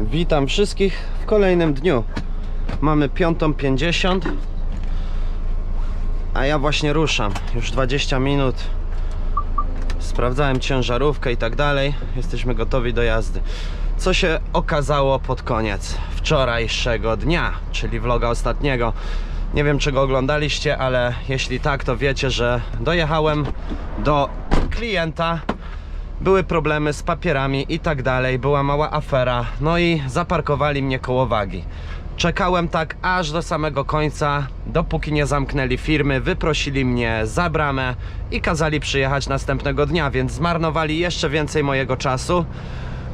Witam wszystkich w kolejnym dniu. Mamy 5.50, a ja właśnie ruszam. Już 20 minut. Sprawdzałem ciężarówkę i tak dalej. Jesteśmy gotowi do jazdy. Co się okazało pod koniec wczorajszego dnia, czyli vloga ostatniego. Nie wiem, czy go oglądaliście, ale jeśli tak, to wiecie, że dojechałem do klienta były problemy z papierami i tak dalej, była mała afera, no i zaparkowali mnie koło wagi. Czekałem tak aż do samego końca, dopóki nie zamknęli firmy, wyprosili mnie za bramę i kazali przyjechać następnego dnia, więc zmarnowali jeszcze więcej mojego czasu.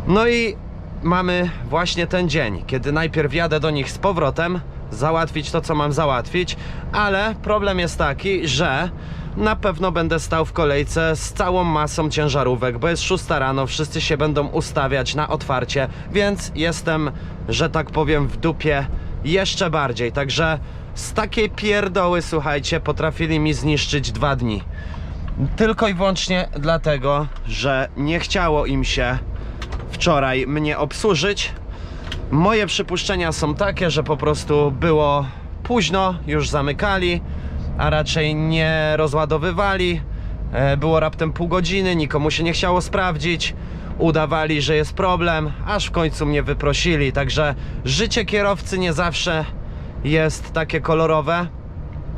No i mamy właśnie ten dzień, kiedy najpierw jadę do nich z powrotem, załatwić to, co mam załatwić, ale problem jest taki, że na pewno będę stał w kolejce z całą masą ciężarówek, bo jest 6 rano, wszyscy się będą ustawiać na otwarcie, więc jestem, że tak powiem, w dupie jeszcze bardziej. Także z takiej pierdoły, słuchajcie, potrafili mi zniszczyć dwa dni. Tylko i wyłącznie dlatego, że nie chciało im się wczoraj mnie obsłużyć. Moje przypuszczenia są takie, że po prostu było późno, już zamykali, a raczej nie rozładowywali. E, Było raptem pół godziny, nikomu się nie chciało sprawdzić. Udawali, że jest problem, aż w końcu mnie wyprosili. Także życie kierowcy nie zawsze jest takie kolorowe.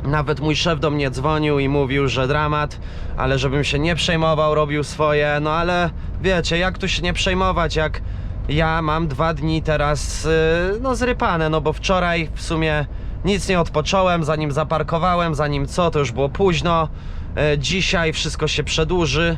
Nawet mój szef do mnie dzwonił i mówił, że dramat, ale żebym się nie przejmował, robił swoje. No ale wiecie, jak tu się nie przejmować, jak ja mam dwa dni teraz yy, no zrypane, no bo wczoraj w sumie nic nie odpocząłem, zanim zaparkowałem, zanim co, to już było późno. Yy, dzisiaj wszystko się przedłuży.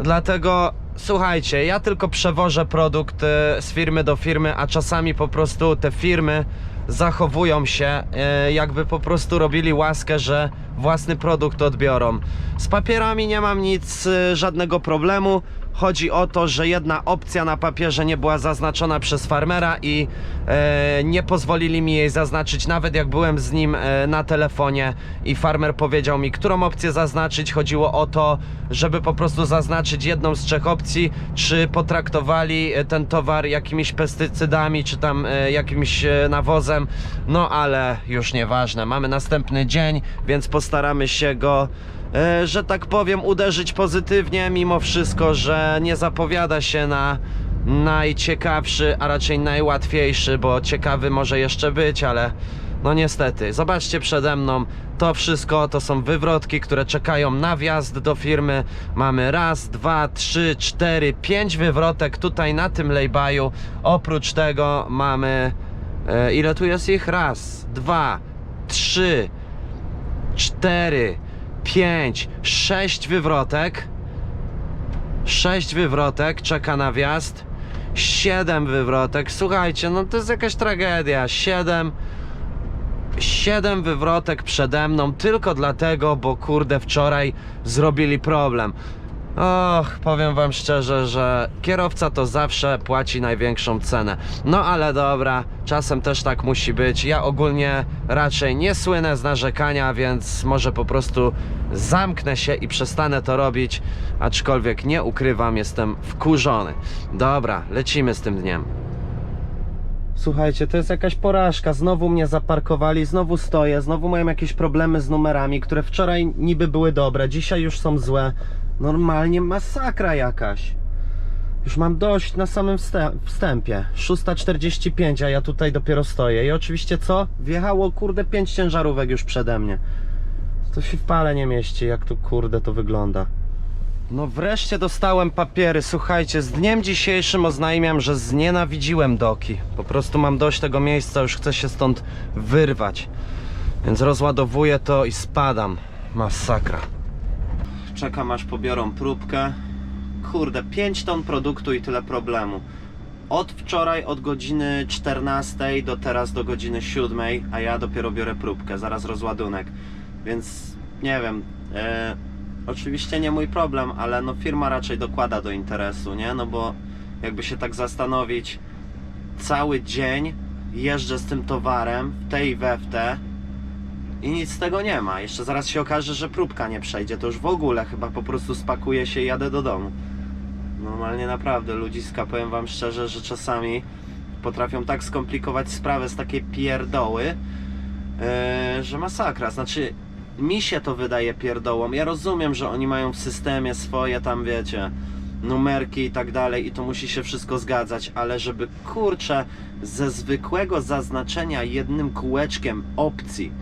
Dlatego słuchajcie, ja tylko przewożę produkt e, z firmy do firmy, a czasami po prostu te firmy zachowują się, e, jakby po prostu robili łaskę, że własny produkt odbiorą. Z papierami nie mam nic, e, żadnego problemu. Chodzi o to, że jedna opcja na papierze nie była zaznaczona przez farmera i e, nie pozwolili mi jej zaznaczyć, nawet jak byłem z nim e, na telefonie i farmer powiedział mi, którą opcję zaznaczyć. Chodziło o to, żeby po prostu zaznaczyć jedną z trzech opcji, czy potraktowali e, ten towar jakimiś pestycydami, czy tam e, jakimś e, nawozem. No ale już nieważne. Mamy następny dzień, więc postaramy się go że tak powiem, uderzyć pozytywnie, mimo wszystko, że nie zapowiada się na najciekawszy, a raczej najłatwiejszy, bo ciekawy może jeszcze być, ale no niestety. Zobaczcie przede mną, to wszystko to są wywrotki, które czekają na wjazd do firmy. Mamy raz, dwa, trzy, cztery, pięć wywrotek tutaj na tym lejbaju. Oprócz tego mamy, e, ile tu jest ich? Raz, dwa, trzy, cztery, pięć, sześć wywrotek. Sześć wywrotek czeka na wjazd. Siedem wywrotek. Słuchajcie, no to jest jakaś tragedia. Siedem. Siedem wywrotek przede mną tylko dlatego, bo kurde wczoraj zrobili problem. Och, powiem wam szczerze, że kierowca to zawsze płaci największą cenę. No ale dobra, czasem też tak musi być. Ja ogólnie raczej nie słynę z narzekania, więc może po prostu zamknę się i przestanę to robić. Aczkolwiek nie ukrywam, jestem wkurzony. Dobra, lecimy z tym dniem. Słuchajcie, to jest jakaś porażka. Znowu mnie zaparkowali, znowu stoję, znowu mają jakieś problemy z numerami, które wczoraj niby były dobre, dzisiaj już są złe. Normalnie masakra jakaś. Już mam dość na samym wstę- wstępie. 6.45, a ja tutaj dopiero stoję. I oczywiście co? Wjechało kurde 5 ciężarówek już przede mnie. To się w pale nie mieści, jak tu kurde to wygląda. No wreszcie dostałem papiery. Słuchajcie, z dniem dzisiejszym oznajmiam, że znienawidziłem doki. Po prostu mam dość tego miejsca, już chcę się stąd wyrwać. Więc rozładowuję to i spadam. Masakra. Czekam aż pobiorą próbkę. Kurde, 5 ton produktu i tyle problemu. Od wczoraj, od godziny 14 do teraz do godziny 7, a ja dopiero biorę próbkę, zaraz rozładunek. Więc nie wiem. E, oczywiście nie mój problem, ale no firma raczej dokłada do interesu, nie? No bo jakby się tak zastanowić, cały dzień jeżdżę z tym towarem w tej i we w te i nic z tego nie ma. Jeszcze zaraz się okaże, że próbka nie przejdzie. To już w ogóle chyba po prostu spakuję się i jadę do domu. Normalnie naprawdę ludziska, powiem wam szczerze, że czasami potrafią tak skomplikować sprawę z takiej pierdoły, e, że masakra. Znaczy, mi się to wydaje pierdołą. Ja rozumiem, że oni mają w systemie swoje tam, wiecie, numerki i tak dalej i to musi się wszystko zgadzać, ale żeby kurczę ze zwykłego zaznaczenia jednym kółeczkiem opcji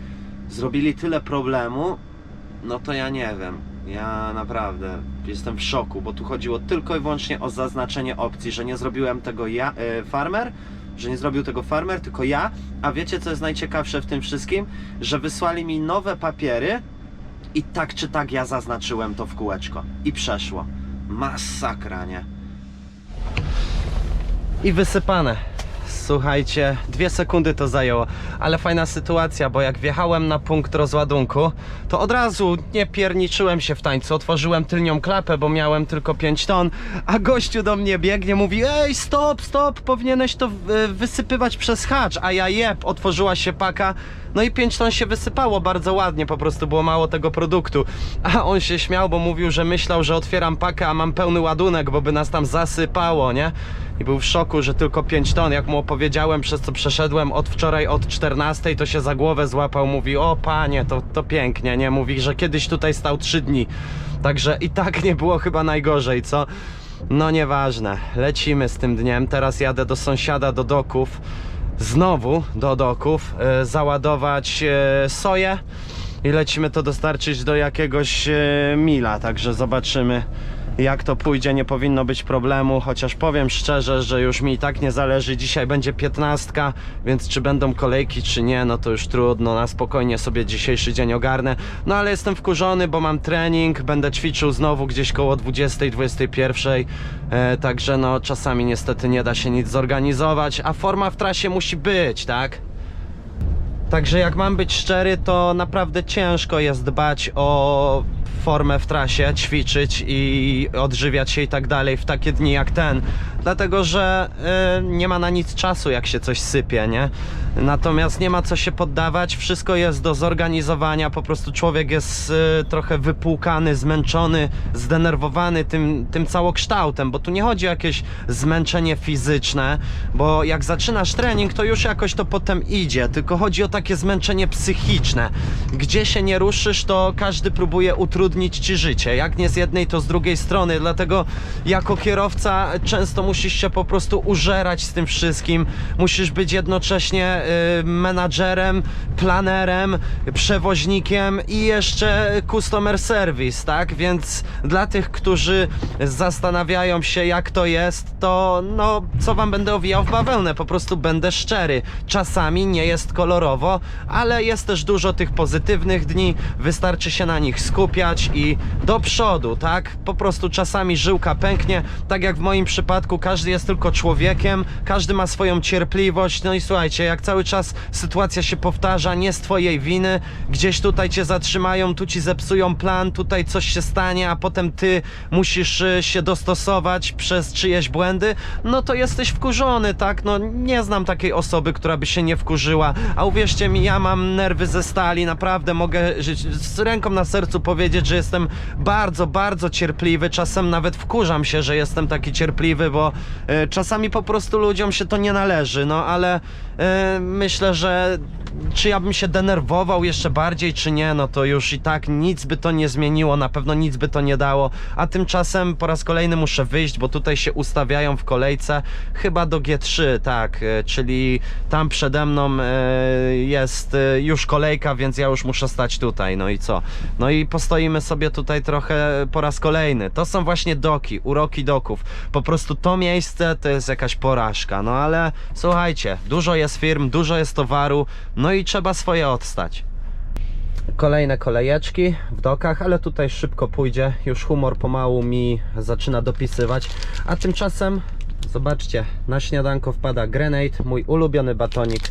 zrobili tyle problemu, no to ja nie wiem. Ja naprawdę jestem w szoku, bo tu chodziło tylko i wyłącznie o zaznaczenie opcji, że nie zrobiłem tego ja, e, farmer, że nie zrobił tego farmer, tylko ja. A wiecie co jest najciekawsze w tym wszystkim? Że wysłali mi nowe papiery i tak czy tak ja zaznaczyłem to w kółeczko i przeszło. Masakra, nie? I wysypane. Słuchajcie, dwie sekundy to zajęło, ale fajna sytuacja, bo jak wjechałem na punkt rozładunku, to od razu nie pierniczyłem się w tańcu, otworzyłem tylnią klapę, bo miałem tylko 5 ton, a gościu do mnie biegnie, mówi ej stop, stop, powinieneś to y, wysypywać przez hacz, a ja jeb, otworzyła się paka, no i 5 ton się wysypało bardzo ładnie, po prostu było mało tego produktu. A on się śmiał, bo mówił, że myślał, że otwieram pakę, a mam pełny ładunek, bo by nas tam zasypało, nie? I był w szoku, że tylko 5 ton. Jak mu opowiedziałem, przez co przeszedłem od wczoraj od 14, to się za głowę złapał. Mówi, o panie, to, to pięknie, nie? Mówi, że kiedyś tutaj stał 3 dni. Także i tak nie było chyba najgorzej, co? No nieważne, lecimy z tym dniem. Teraz jadę do sąsiada, do doków znowu do doków, e, załadować e, soję i lecimy to dostarczyć do jakiegoś e, mila, także zobaczymy jak to pójdzie, nie powinno być problemu, chociaż powiem szczerze, że już mi i tak nie zależy, dzisiaj będzie piętnastka, więc czy będą kolejki czy nie, no to już trudno, na spokojnie sobie dzisiejszy dzień ogarnę, no ale jestem wkurzony, bo mam trening, będę ćwiczył znowu gdzieś koło 20, 21, e, także no czasami niestety nie da się nic zorganizować, a forma w trasie musi być, tak? Także jak mam być szczery, to naprawdę ciężko jest dbać o formę w trasie, ćwiczyć i odżywiać się i tak dalej w takie dni jak ten. Dlatego, że y, nie ma na nic czasu, jak się coś sypie, nie? Natomiast nie ma co się poddawać, wszystko jest do zorganizowania, po prostu człowiek jest y, trochę wypłukany, zmęczony, zdenerwowany tym, tym całokształtem, bo tu nie chodzi o jakieś zmęczenie fizyczne, bo jak zaczynasz trening, to już jakoś to potem idzie, tylko chodzi o takie zmęczenie psychiczne. Gdzie się nie ruszysz, to każdy próbuje utrudnić ci życie, jak nie z jednej, to z drugiej strony, dlatego jako kierowca często musisz się po prostu użerać z tym wszystkim, musisz być jednocześnie y, menadżerem, planerem, przewoźnikiem i jeszcze customer service, tak? Więc dla tych, którzy zastanawiają się jak to jest, to no co wam będę owijał w bawełnę, po prostu będę szczery. Czasami nie jest kolorowo, ale jest też dużo tych pozytywnych dni, wystarczy się na nich skupiać i do przodu, tak? Po prostu czasami żyłka pęknie, tak jak w moim przypadku, każdy jest tylko człowiekiem, każdy ma swoją cierpliwość, no i słuchajcie, jak cały czas sytuacja się powtarza, nie z twojej winy, gdzieś tutaj cię zatrzymają, tu ci zepsują plan, tutaj coś się stanie, a potem ty musisz y, się dostosować przez czyjeś błędy, no to jesteś wkurzony, tak? No nie znam takiej osoby, która by się nie wkurzyła, a uwierzcie mi, ja mam nerwy ze stali, naprawdę mogę żyć, z ręką na sercu powiedzieć, że jestem bardzo, bardzo cierpliwy, czasem nawet wkurzam się, że jestem taki cierpliwy, bo czasami po prostu ludziom się to nie należy, no ale e, myślę, że czy ja bym się denerwował jeszcze bardziej, czy nie, no to już i tak nic by to nie zmieniło, na pewno nic by to nie dało, a tymczasem po raz kolejny muszę wyjść, bo tutaj się ustawiają w kolejce, chyba do G3, tak, e, czyli tam przede mną e, jest e, już kolejka, więc ja już muszę stać tutaj, no i co? No i postoimy sobie tutaj trochę po raz kolejny. To są właśnie doki, uroki doków. Po prostu to miejsce to jest jakaś porażka, no ale słuchajcie, dużo jest firm, dużo jest towaru, no i trzeba swoje odstać. Kolejne kolejeczki w dokach, ale tutaj szybko pójdzie. Już humor pomału mi zaczyna dopisywać. A tymczasem, zobaczcie, na śniadanko wpada Grenade, mój ulubiony batonik.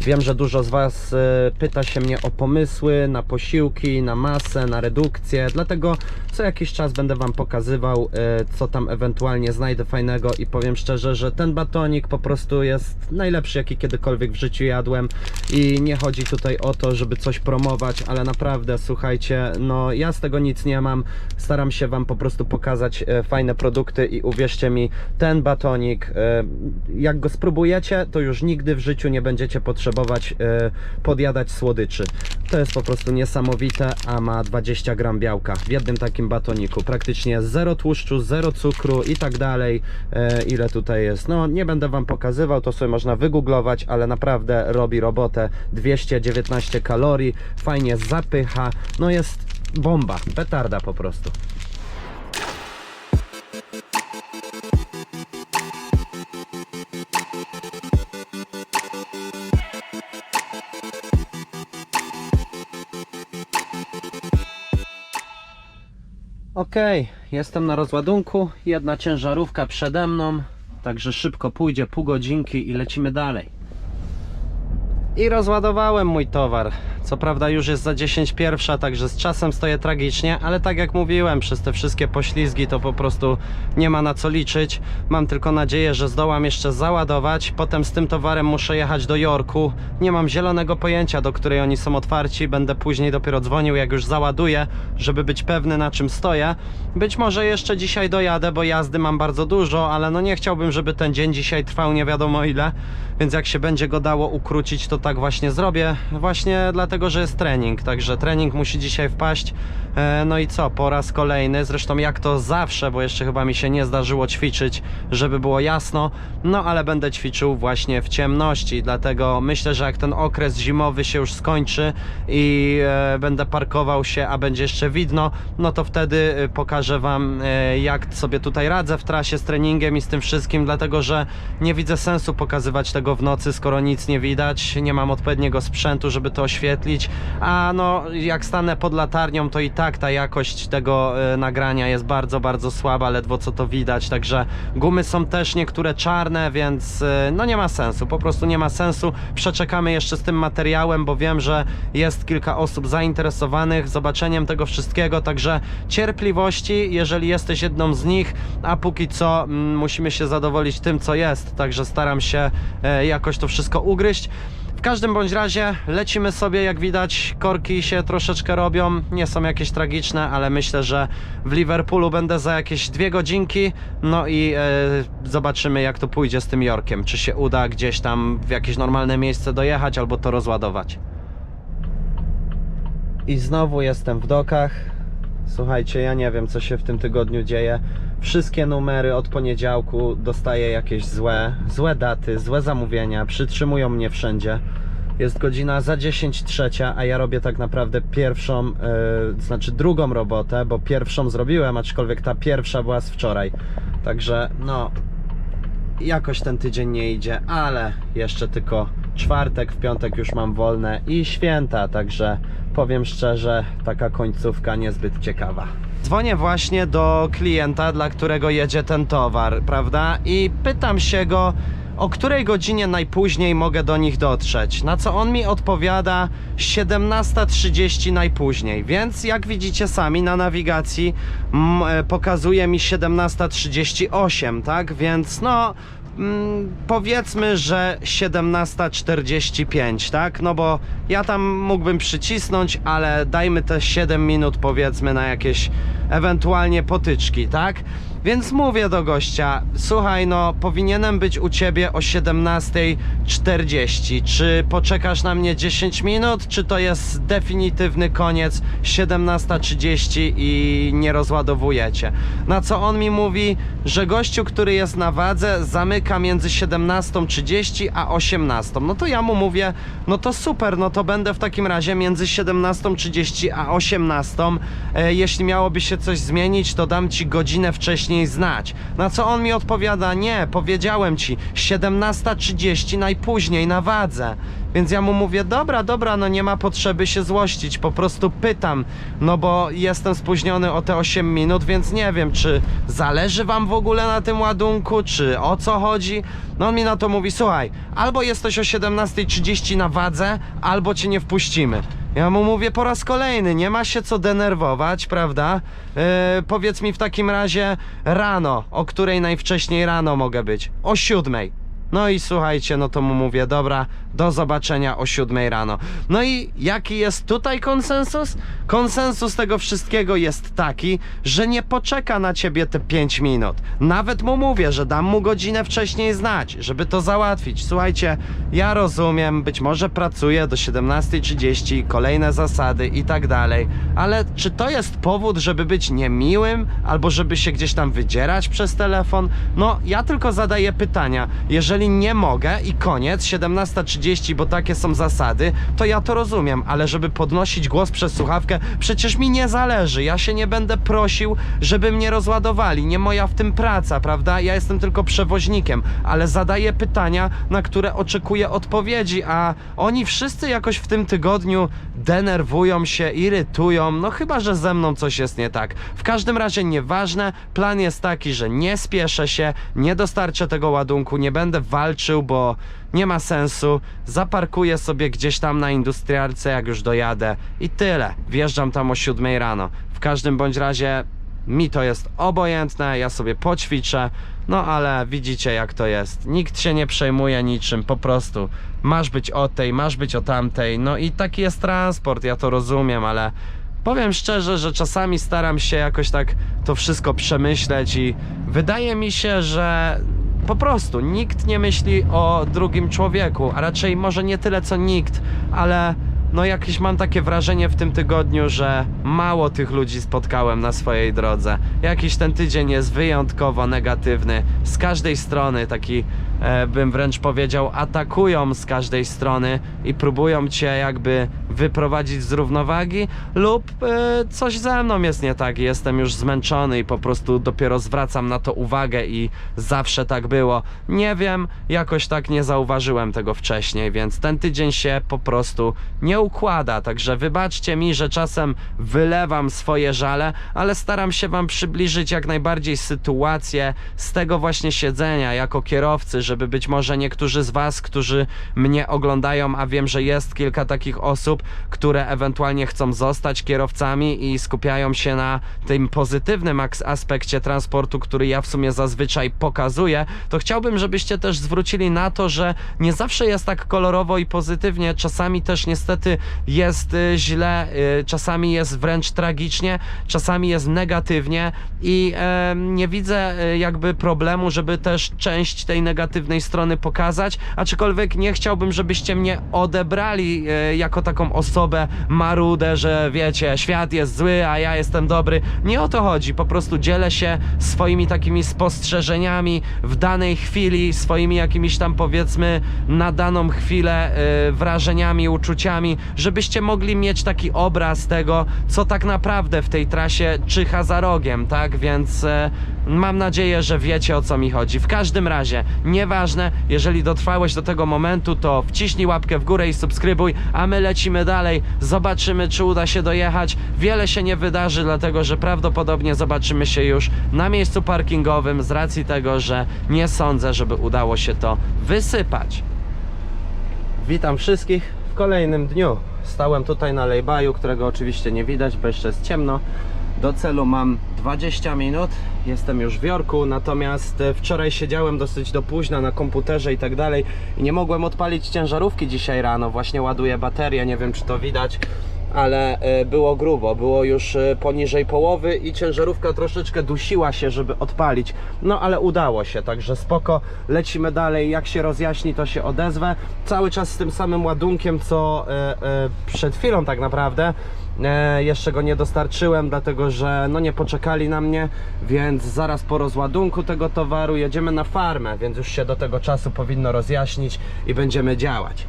Wiem, że dużo z Was e, pyta się mnie o pomysły na posiłki, na masę, na redukcję, dlatego co jakiś czas będę Wam pokazywał, e, co tam ewentualnie znajdę fajnego i powiem szczerze, że ten batonik po prostu jest najlepszy, jaki kiedykolwiek w życiu jadłem i nie chodzi tutaj o to, żeby coś promować, ale naprawdę, słuchajcie, no ja z tego nic nie mam, staram się Wam po prostu pokazać e, fajne produkty i uwierzcie mi, ten batonik, e, jak go spróbujecie, to już nigdy w życiu nie będziecie potrzebować e, podjadać słodyczy. To jest po prostu niesamowite, a ma 20 gram białka w jednym takim batoniku. Praktycznie zero tłuszczu, zero cukru i tak dalej. E, ile tutaj jest? No, nie będę Wam pokazywał, to sobie można wygooglować, ale naprawdę robi robotę. 219 kalorii, fajnie zapycha. No jest bomba, petarda po prostu. Okej, jestem na rozładunku. Jedna ciężarówka przede mną, także szybko pójdzie pół godzinki i lecimy dalej. I rozładowałem mój towar. Co prawda już jest za 10 pierwsza, także z czasem stoję tragicznie, ale tak jak mówiłem, przez te wszystkie poślizgi to po prostu nie ma na co liczyć. Mam tylko nadzieję, że zdołam jeszcze załadować. Potem z tym towarem muszę jechać do Jorku. Nie mam zielonego pojęcia, do której oni są otwarci. Będę później dopiero dzwonił, jak już załaduję, żeby być pewny na czym stoję. Być może jeszcze dzisiaj dojadę, bo jazdy mam bardzo dużo, ale no nie chciałbym, żeby ten dzień dzisiaj trwał nie wiadomo ile. Więc jak się będzie go dało ukrócić, to tak właśnie zrobię. Właśnie dlatego, że jest trening. Także trening musi dzisiaj wpaść. E, No i co, po raz kolejny, zresztą jak to zawsze, bo jeszcze chyba mi się nie zdarzyło ćwiczyć, żeby było jasno, no ale będę ćwiczył właśnie w ciemności, dlatego myślę, że jak ten okres zimowy się już skończy i e, będę parkował się, a będzie jeszcze widno, no to wtedy e, pokażę Wam, jak sobie tutaj radzę w trasie z treningiem i z tym wszystkim, dlatego że nie widzę sensu pokazywać tego w nocy, skoro nic nie widać, nie mam odpowiedniego sprzętu, żeby to oświetlić, a no jak stanę pod latarnią, to i tak ta jakość tego e, nagrania jest bardzo, bardzo słaba, ledwo co to widać, także gumy są też niektóre czarne, więc e, no nie ma sensu, po prostu nie ma sensu. Przeczekamy jeszcze z tym materiałem, bo wiem, że jest kilka osób zainteresowanych zobaczeniem tego wszystkiego, także cierpliwości, jeżeli jesteś jedną z nich, a póki co mm, musimy się zadowolić tym, co jest, także staram się e, jakoś to wszystko ugryźć. W każdym bądź razie lecimy sobie, jak widać korki się troszeczkę robią, nie są jakieś tragiczne, ale myślę, że w Liverpoolu będę za jakieś dwie godzinki, no i e, zobaczymy jak to pójdzie z tym Yorkiem, czy się uda gdzieś tam w jakieś normalne miejsce dojechać albo to rozładować. I znowu jestem w dokach. Słuchajcie, ja nie wiem, co się w tym tygodniu dzieje. Wszystkie numery od poniedziałku dostaję jakieś złe, złe daty, złe zamówienia, przytrzymują mnie wszędzie. Jest godzina za 10 trzecia, a ja robię tak naprawdę pierwszą, yy, znaczy drugą robotę, bo pierwszą zrobiłem, aczkolwiek ta pierwsza była z wczoraj. Także no, jakoś ten tydzień nie idzie, ale jeszcze tylko czwartek, w piątek już mam wolne i święta, także powiem szczerze, taka końcówka niezbyt ciekawa. Dzwonię właśnie do klienta, dla którego jedzie ten towar, prawda? I pytam się go, o której godzinie najpóźniej mogę do nich dotrzeć. Na co on mi odpowiada 17.30 najpóźniej. Więc jak widzicie sami na nawigacji mm, e, pokazuje mi 17.38, tak? Więc no mm, powiedzmy, że 17.45, tak? No bo ja tam mógłbym przycisnąć, ale dajmy te 7 minut powiedzmy na jakieś ewentualnie potyczki, tak? Więc mówię do gościa, słuchaj, no powinienem być u ciebie o 17.40. Czy poczekasz na mnie 10 minut, czy to jest definitywny koniec 17.30 i nie rozładowujecie? Na co on mi mówi, że gościu, który jest na wadze, zamyka między 17.30 a 18.00. No to ja mu mówię, no to super, no to będę w takim razie między 17.30 a 18.00. E, jeśli miałoby się coś zmienić, to dam ci godzinę wcześniej wcześniej znać. Na co on mi odpowiada, nie, powiedziałem ci, 17.30 najpóźniej na wadze. Więc ja mu mówię, dobra, dobra, no nie ma potrzeby się złościć, po prostu pytam, no bo jestem spóźniony o te 8 minut, więc nie wiem, czy zależy wam w ogóle na tym ładunku, czy o co chodzi. No on mi na to mówi, słuchaj, albo jesteś o 17.30 na wadze, albo cię nie wpuścimy. Ja mu mówię po raz kolejny, nie ma się co denerwować, prawda? Yy, powiedz mi w takim razie rano, o której najwcześniej rano mogę być? O siódmej. No i słuchajcie, no to mu mówię, dobra, do zobaczenia o siódmej rano. No i jaki jest tutaj konsensus? Konsensus tego wszystkiego jest taki, że nie poczeka na ciebie te 5 minut. Nawet mu mówię, że dam mu godzinę wcześniej znać, żeby to załatwić. Słuchajcie, ja rozumiem, być może pracuję do 17.30, kolejne zasady i tak dalej, ale czy to jest powód, żeby być niemiłym albo żeby się gdzieś tam wydzierać przez telefon? No, ja tylko zadaję pytania. Jeżeli nie mogę i koniec, 17.30, bo takie są zasady, to ja to rozumiem, ale żeby podnosić głos przez słuchawkę, przecież mi nie zależy. Ja się nie będę prosił, żeby mnie rozładowali. Nie moja w tym praca, prawda? Ja jestem tylko przewoźnikiem, ale zadaję pytania, na które oczekuję odpowiedzi, a oni wszyscy jakoś w tym tygodniu denerwują się, irytują, no chyba, że ze mną coś jest nie tak. W każdym razie nieważne, plan jest taki, że nie spieszę się, nie dostarczę tego ładunku, nie będę walczył, bo nie ma sensu. Zaparkuję sobie gdzieś tam na industrialce, jak już dojadę i tyle. Wjeżdżam tam o 7 rano. W każdym bądź razie mi to jest obojętne, ja sobie poćwiczę, no ale widzicie jak to jest. Nikt się nie przejmuje niczym, po prostu masz być o tej, masz być o tamtej, no i taki jest transport, ja to rozumiem, ale powiem szczerze, że czasami staram się jakoś tak to wszystko przemyśleć i wydaje mi się, że po prostu nikt nie myśli o drugim człowieku, a raczej może nie tyle co nikt, ale no jakieś mam takie wrażenie w tym tygodniu, że mało tych ludzi spotkałem na swojej drodze. Jakiś ten tydzień jest wyjątkowo negatywny. Z każdej strony taki bym wręcz powiedział atakują z każdej strony i próbują cię jakby wyprowadzić z równowagi lub e, coś ze mną jest nie tak. Jestem już zmęczony i po prostu dopiero zwracam na to uwagę i zawsze tak było. Nie wiem, jakoś tak nie zauważyłem tego wcześniej, więc ten tydzień się po prostu nie układa. Także wybaczcie mi, że czasem wylewam swoje żale, ale staram się wam przybliżyć jak najbardziej sytuację z tego właśnie siedzenia jako kierowcy, żeby być może niektórzy z was, którzy mnie oglądają, a wiem, że jest kilka takich osób, które ewentualnie chcą zostać kierowcami i skupiają się na tym pozytywnym aspekcie transportu, który ja w sumie zazwyczaj pokazuję, to chciałbym, żebyście też zwrócili na to, że nie zawsze jest tak kolorowo i pozytywnie, czasami też niestety jest y, źle, y, czasami jest wręcz tragicznie, czasami jest negatywnie i nie widzę y, jakby problemu, żeby też część tej negatywnej strony pokazać, aczkolwiek nie chciałbym, żebyście mnie odebrali e, jako taką osobę marudę, że wiecie, świat jest zły, a ja jestem dobry. Nie o to chodzi, po prostu dzielę się swoimi takimi spostrzeżeniami w danej chwili, swoimi jakimiś tam powiedzmy na daną chwilę e, wrażeniami, uczuciami, żebyście mogli mieć taki obraz tego, co tak naprawdę w tej trasie czyha za rogiem, tak? Więc e, mam nadzieję, że wiecie o co mi chodzi. W każdym razie, nieważne, jeżeli dotrwałeś do tego momentu, to wciśnij łapkę w górę i subskrybuj, a my lecimy dalej. Zobaczymy, czy uda się dojechać. Wiele się nie wydarzy, dlatego że prawdopodobnie zobaczymy się już na miejscu parkingowym z racji tego, że nie sądzę, żeby udało się to wysypać. Witam wszystkich w kolejnym dniu. Stałem tutaj na lejbaju, którego oczywiście nie widać, bo jeszcze jest ciemno. Do celu mam 20 minut, jestem już w Jorku, natomiast e, wczoraj siedziałem dosyć do późna na komputerze i tak dalej i nie mogłem odpalić ciężarówki dzisiaj rano. Właśnie ładuję baterię, nie wiem czy to widać ale e, było grubo, było już e, poniżej połowy i ciężarówka troszeczkę dusiła się, żeby odpalić. No ale udało się, także spoko. Lecimy dalej, jak się rozjaśni, to się odezwę. Cały czas z tym samym ładunkiem, co przed chwilą tak naprawdę. E, jeszcze go nie dostarczyłem, dlatego że no nie poczekali na mnie, więc zaraz po rozładunku tego towaru jedziemy na farmę, więc już się do tego czasu powinno rozjaśnić i będziemy działać.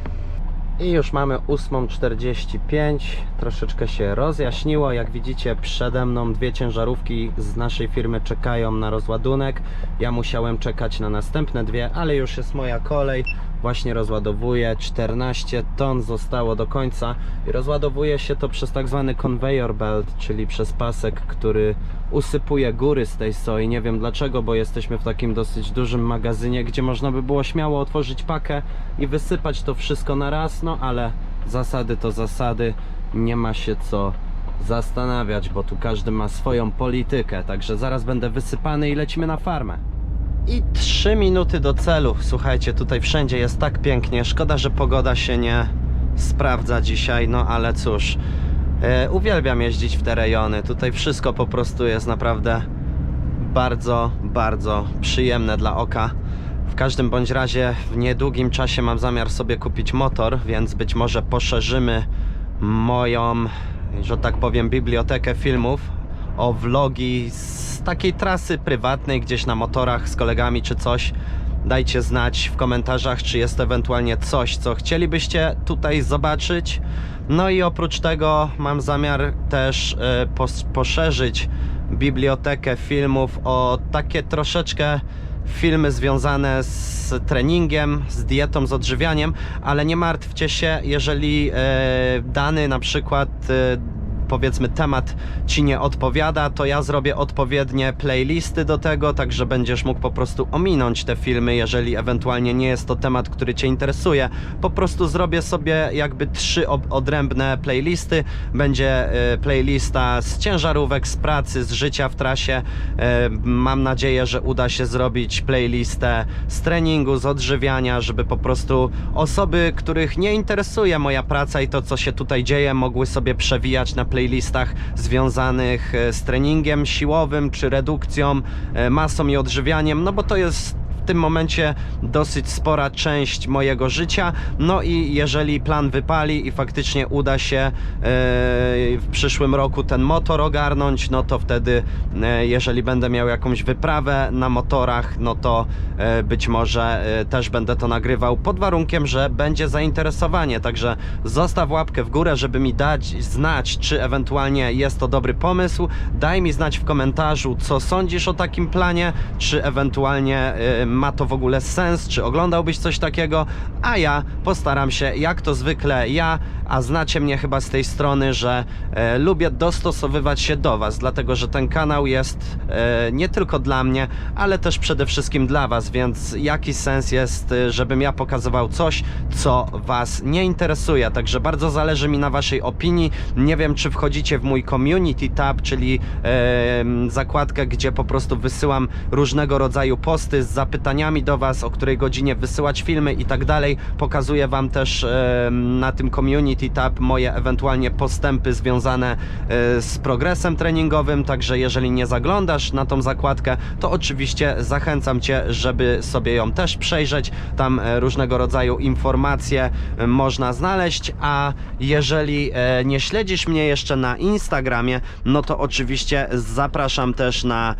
I już mamy 8.45, troszeczkę się rozjaśniło. Jak widzicie, przede mną dwie ciężarówki z naszej firmy czekają na rozładunek. Ja musiałem czekać na następne dwie, ale już jest moja kolej. Właśnie rozładowuję. 14 ton zostało do końca i rozładowuje się to przez tak zwany conveyor belt, czyli przez pasek, który usypuje góry z tej soi. Nie wiem dlaczego, bo jesteśmy w takim dosyć dużym magazynie, gdzie można by było śmiało otworzyć pakę i wysypać to wszystko na raz, no ale zasady to zasady, nie ma się co zastanawiać, bo tu każdy ma swoją politykę, także zaraz będę wysypany i lecimy na farmę. I 3 minuty do celu. Słuchajcie, tutaj wszędzie jest tak pięknie. Szkoda, że pogoda się nie sprawdza dzisiaj, no ale cóż. E, uwielbiam jeździć w te rejony. Tutaj wszystko po prostu jest naprawdę bardzo, bardzo przyjemne dla oka. W każdym bądź razie w niedługim czasie mam zamiar sobie kupić motor, więc być może poszerzymy moją, że tak powiem, bibliotekę filmów o vlogi z takiej trasy prywatnej, gdzieś na motorach z kolegami czy coś. Dajcie znać w komentarzach, czy jest ewentualnie coś, co chcielibyście tutaj zobaczyć. No i oprócz tego mam zamiar też e, pos- poszerzyć bibliotekę filmów o takie troszeczkę filmy związane z treningiem, z dietą, z odżywianiem, ale nie martwcie się, jeżeli e, dany na przykład e, powiedzmy temat ci nie odpowiada, to ja zrobię odpowiednie playlisty do tego, także będziesz mógł po prostu ominąć te filmy, jeżeli ewentualnie nie jest to temat, który cię interesuje. Po prostu zrobię sobie jakby trzy odrębne playlisty. Będzie e, playlista z ciężarówek, z pracy, z życia w trasie. E, Mam nadzieję, że uda się zrobić playlistę z treningu, z odżywiania, żeby po prostu osoby, których nie interesuje moja praca i to, co się tutaj dzieje, mogły sobie przewijać na playlistach związanych e, z treningiem siłowym, czy redukcją, e, masą i odżywianiem, no bo to jest tym momencie dosyć spora część mojego życia. No i jeżeli plan wypali i faktycznie uda się e, w przyszłym roku ten motor ogarnąć, no to wtedy, e, jeżeli będę miał jakąś wyprawę na motorach, no to e, być może też będę to nagrywał pod warunkiem, że będzie zainteresowanie. Także zostaw łapkę w górę, żeby mi dać znać, czy ewentualnie jest to dobry pomysł. Daj mi znać w komentarzu, co sądzisz o takim planie, czy ewentualnie ma to w ogóle sens, czy oglądałbyś coś takiego, a ja postaram się, jak to zwykle ja, a znacie mnie chyba z tej strony, że e, lubię dostosowywać się do Was, dlatego że ten kanał jest e, nie tylko dla mnie, ale też przede wszystkim dla Was, więc jaki sens jest, e, żebym ja pokazywał coś, co Was nie interesuje. Także bardzo zależy mi na Waszej opinii. Nie wiem, czy wchodzicie w mój community tab, czyli e, zakładkę, gdzie po prostu wysyłam różnego rodzaju posty z zapytaniami do Was, o której godzinie wysyłać filmy i tak dalej. Pokazuję Wam też e, na tym community tab moje ewentualnie postępy związane e, z progresem treningowym, także jeżeli nie zaglądasz na tą zakładkę, to oczywiście zachęcam Cię, żeby sobie ją też przejrzeć. Tam e, różnego rodzaju informacje e, można znaleźć, a jeżeli nie śledzisz mnie jeszcze na Instagramie, no to oczywiście zapraszam też na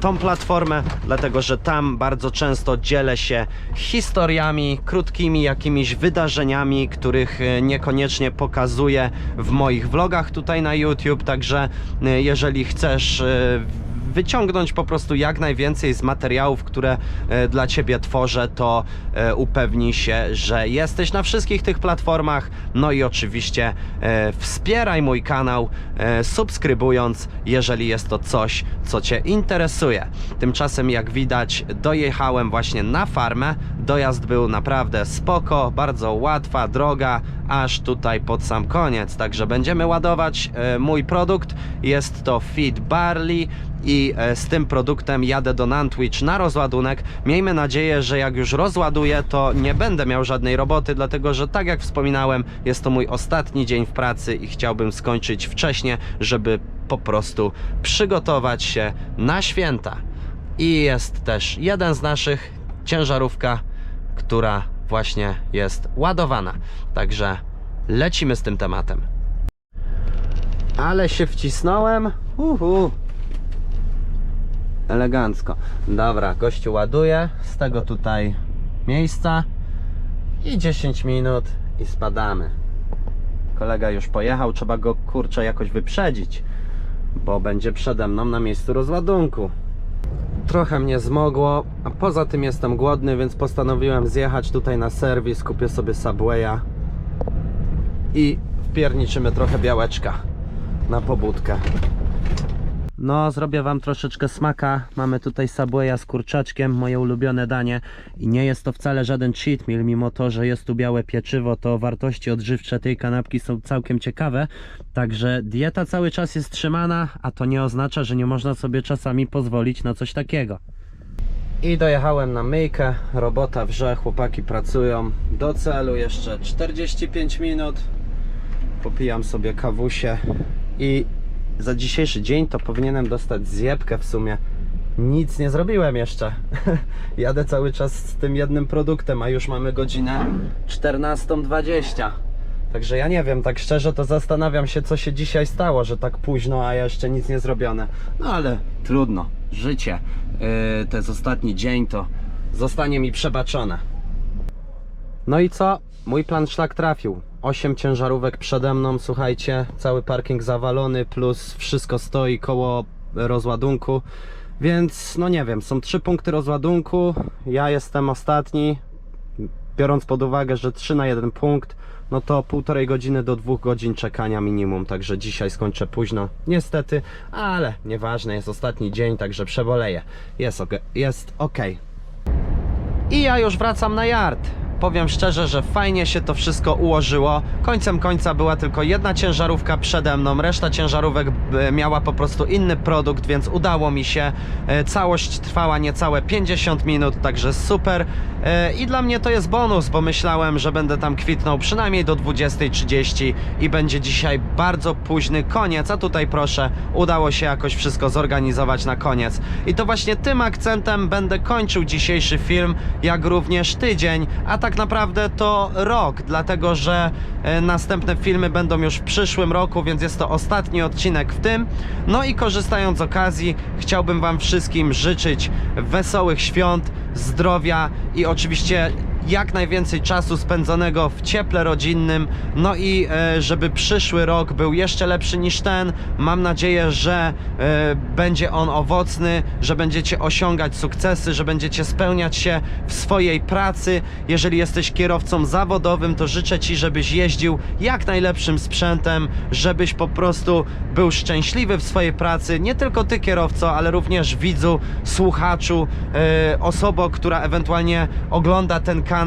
tą platformę, dlatego że tam bardzo często dzielę się historiami, krótkimi jakimiś wydarzeniami, których e, niekoniecznie pokazuję w moich vlogach tutaj na YouTube, także e, jeżeli chcesz e, wyciągnąć po prostu jak najwięcej z materiałów, które e, dla Ciebie tworzę, to e, upewnij się, że jesteś na wszystkich tych platformach. No i oczywiście e, wspieraj mój kanał, subskrybując, jeżeli jest to coś, co Cię interesuje. Tymczasem, jak widać, dojechałem właśnie na farmę. Dojazd był naprawdę spoko, bardzo łatwa droga, aż tutaj pod sam koniec. Także będziemy ładować mój produkt. Jest to Feed Barley i e, z tym produktem jadę do Nantwich na rozładunek. Miejmy nadzieję, że jak już rozładuję, to nie będę miał żadnej roboty, dlatego że tak jak wspominałem, jest to mój ostatni dzień w pracy i chciałbym skończyć wcześniej, żeby po prostu przygotować się na święta. I jest też jeden z naszych, ciężarówka, która właśnie jest ładowana. Także lecimy z tym tematem. Ale się wcisnąłem. Uhu. Elegancko. Dobra, gościu ładuje z tego tutaj miejsca i 10 minut i spadamy. Kolega już pojechał, trzeba go kurczę jakoś wyprzedzić, bo będzie przede mną na miejscu rozładunku. Trochę mnie zmogło, a poza tym jestem głodny, więc postanowiłem zjechać tutaj na serwis, kupię sobie Subwaya i wpierniczymy trochę białeczka na pobudkę. No, zrobię wam troszeczkę smaka. Mamy tutaj Subwaya z kurczaczkiem, moje ulubione danie. I nie jest to wcale żaden cheat meal, mimo to, że jest tu białe pieczywo, to wartości odżywcze tej kanapki są całkiem ciekawe. Także dieta cały czas jest trzymana, a to nie oznacza, że nie można sobie czasami pozwolić na coś takiego. I dojechałem na myjkę, robota wrze, chłopaki pracują. Do celu jeszcze 45 minut. Popijam sobie kawusie i za dzisiejszy dzień to powinienem dostać zjebkę w sumie. Nic nie zrobiłem jeszcze. Jadę cały czas z tym jednym produktem, a już mamy godzinę 14.20. Także ja nie wiem, tak szczerze to zastanawiam się, co się dzisiaj stało, że tak późno, a jeszcze nic nie zrobione. No ale trudno, życie. Yy, to jest ostatni dzień, to zostanie mi przebaczone. No i co? Mój plan szlak trafił. 8 ciężarówek przede mną, słuchajcie, cały parking zawalony, plus wszystko stoi koło rozładunku. Więc no nie wiem, są trzy punkty rozładunku. Ja jestem ostatni. Biorąc pod uwagę, że 3 na 1 punkt, no to półtorej godziny do dwóch godzin czekania minimum. Także dzisiaj skończę późno, niestety, ale nieważne, jest ostatni dzień, także przeboleję. Jest ok. Jest ok. I ja już wracam na yard. Powiem szczerze, że fajnie się to wszystko ułożyło. Końcem końca była tylko jedna ciężarówka przede mną, reszta ciężarówek e, miała po prostu inny produkt, więc udało mi się. E, Całość trwała niecałe 50 minut, także super. E, I dla mnie to jest bonus, bo myślałem, że będę tam kwitnął przynajmniej do 20.30 i będzie dzisiaj bardzo późny koniec, a tutaj proszę, udało się jakoś wszystko zorganizować na koniec. I to właśnie tym akcentem będę kończył dzisiejszy film, jak również tydzień, a tak naprawdę to rok, dlatego że e, następne filmy będą już w przyszłym roku, więc jest to ostatni odcinek w tym. No i korzystając z okazji, chciałbym Wam wszystkim życzyć wesołych świąt, zdrowia i oczywiście jak najwięcej czasu spędzonego w cieple rodzinnym, no i e, żeby przyszły rok był jeszcze lepszy niż ten. Mam nadzieję, że e, będzie on owocny, że będziecie osiągać sukcesy, że będziecie spełniać się w swojej pracy. Jeżeli jesteś kierowcą zawodowym, to życzę Ci, żebyś jeździł jak najlepszym sprzętem, żebyś po prostu był szczęśliwy w swojej pracy. Nie tylko Ty kierowco, ale również widzu, słuchaczu, e, osobo, która ewentualnie ogląda ten kanał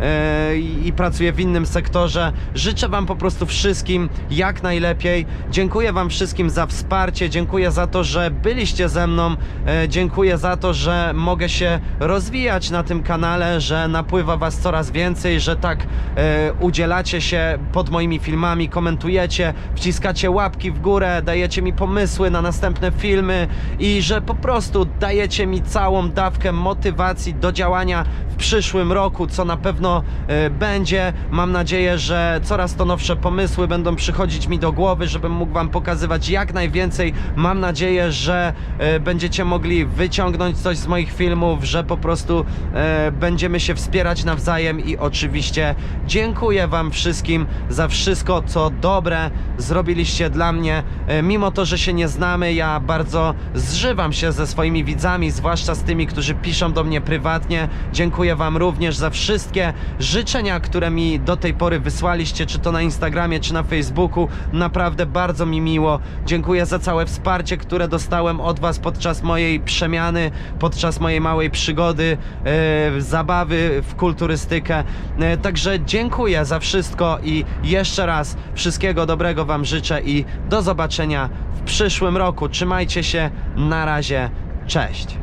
e, i pracuje w innym sektorze. Życzę Wam po prostu wszystkim jak najlepiej. Dziękuję Wam wszystkim za wsparcie, dziękuję za to, że byliście ze mną, e, dziękuję za to, że mogę się rozwijać na tym kanale, że napływa Was coraz więcej, że tak e, udzielacie się pod moimi filmami, komentujecie, wciskacie łapki w górę, dajecie mi pomysły na następne filmy i że po prostu dajecie mi całą dawkę motywacji do działania w przyszłym roku, co na pewno e, będzie. Mam nadzieję, że coraz to nowsze pomysły będą przychodzić mi do głowy, żebym mógł Wam pokazywać jak najwięcej. Mam nadzieję, że e, będziecie mogli wyciągnąć coś z moich filmów, że po prostu e, będziemy się wspierać nawzajem i oczywiście dziękuję Wam wszystkim za wszystko, co dobre zrobiliście dla mnie. Mimo to, że się nie znamy, ja bardzo zżywam się ze swoimi widzami, zwłaszcza z tymi, którzy piszą do mnie prywatnie. Dziękuję Wam również za wszystkie życzenia, które mi do tej pory wysłaliście, czy to na Instagramie, czy na Facebooku. Naprawdę bardzo mi miło. Dziękuję za całe wsparcie, które dostałem od Was podczas mojej przemiany, podczas mojej małej przygody, e, zabawy w kulturystykę. E, także dziękuję za wszystko i jeszcze raz wszystkiego dobrego Wam życzę i do zobaczenia w przyszłym roku. Trzymajcie się, na razie, cześć.